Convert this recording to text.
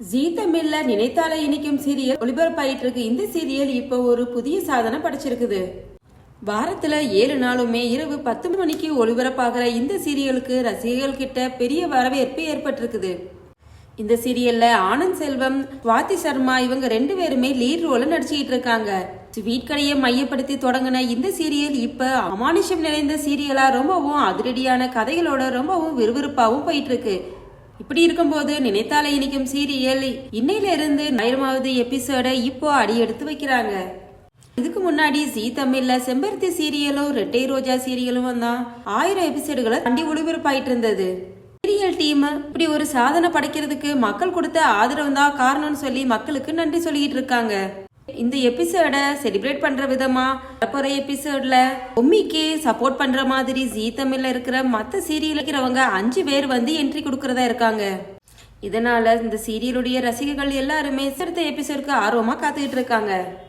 ஜீ தமிழ்ல நினைத்தால இனிக்கும் சீரியல் ஒளிபரப்பாயிட்டு இருக்கு இந்த சீரியல் இப்போ ஒரு புதிய சாதனை படைச்சிருக்குது. வாரத்துல ஏழு நாளுமே இரவு பத்து மணிக்கு ஒளிபரப்பாகிற இந்த சீரியலுக்கு ரசிகர்கள் கிட்ட பெரிய வரவேற்பு ஏற்பட்டிருக்குது. இந்த சீரியல்ல ஆனந்த் செல்வம் சுவாதி சர்மா இவங்க ரெண்டு பேருமே லீட் ரோல நடிச்சுக்கிட்டு இருக்காங்க. ஸ்வீட் கடையை மையப்படுத்தி தொடங்கின இந்த சீரியல் இப்ப அமானுஷம் நிறைந்த சீரியலா ரொம்பவும் அதிரடியான கதைகளோட ரொம்பவும் விறுவிறுப்பாகவும் போயிட்டு இருக்கு. இப்படி இருக்கும்போது நினைத்தாலே இனிக்கும் சீரியல் இன்னையில இருந்து ஞாயிறமாவது எபிசோட இப்போ அடி எடுத்து வைக்கிறாங்க. இதுக்கு முன்னாடி ஜி தமிழ்ல செம்பருத்தி சீரியலும் ரெட்டை ரோஜா சீரியலும் தான் ஆயிரம் எபிசோடுகளை தண்டி ஒளிபரப்பாயிட்டு இருந்தது சீரியல் டீம் இப்படி ஒரு சாதனை படைக்கிறதுக்கு மக்கள் கொடுத்த ஆதரவு தான் காரணம்னு சொல்லி மக்களுக்கு நன்றி சொல்லிட்டு இருக்காங்க. இந்த எபிசோட செலிப்ரேட் பண்ற விதமா? வரப்போற எபிசோட்ல பொம்மிக்கு சப்போர்ட் பண்ற மாதிரி ஜீ தமிழ்ல இருக்கிற மத்த சீரியல் இருக்கிறவங்க அஞ்சு பேர் வந்து என்ட்ரி கொடுக்கறதா இருக்காங்க. இதனால இந்த சீரியலுடைய ரசிகர்கள் எல்லாருமே அடுத்த எபிசோடுக்கு ஆர்வமா காத்துக்கிட்டு இருக்காங்க.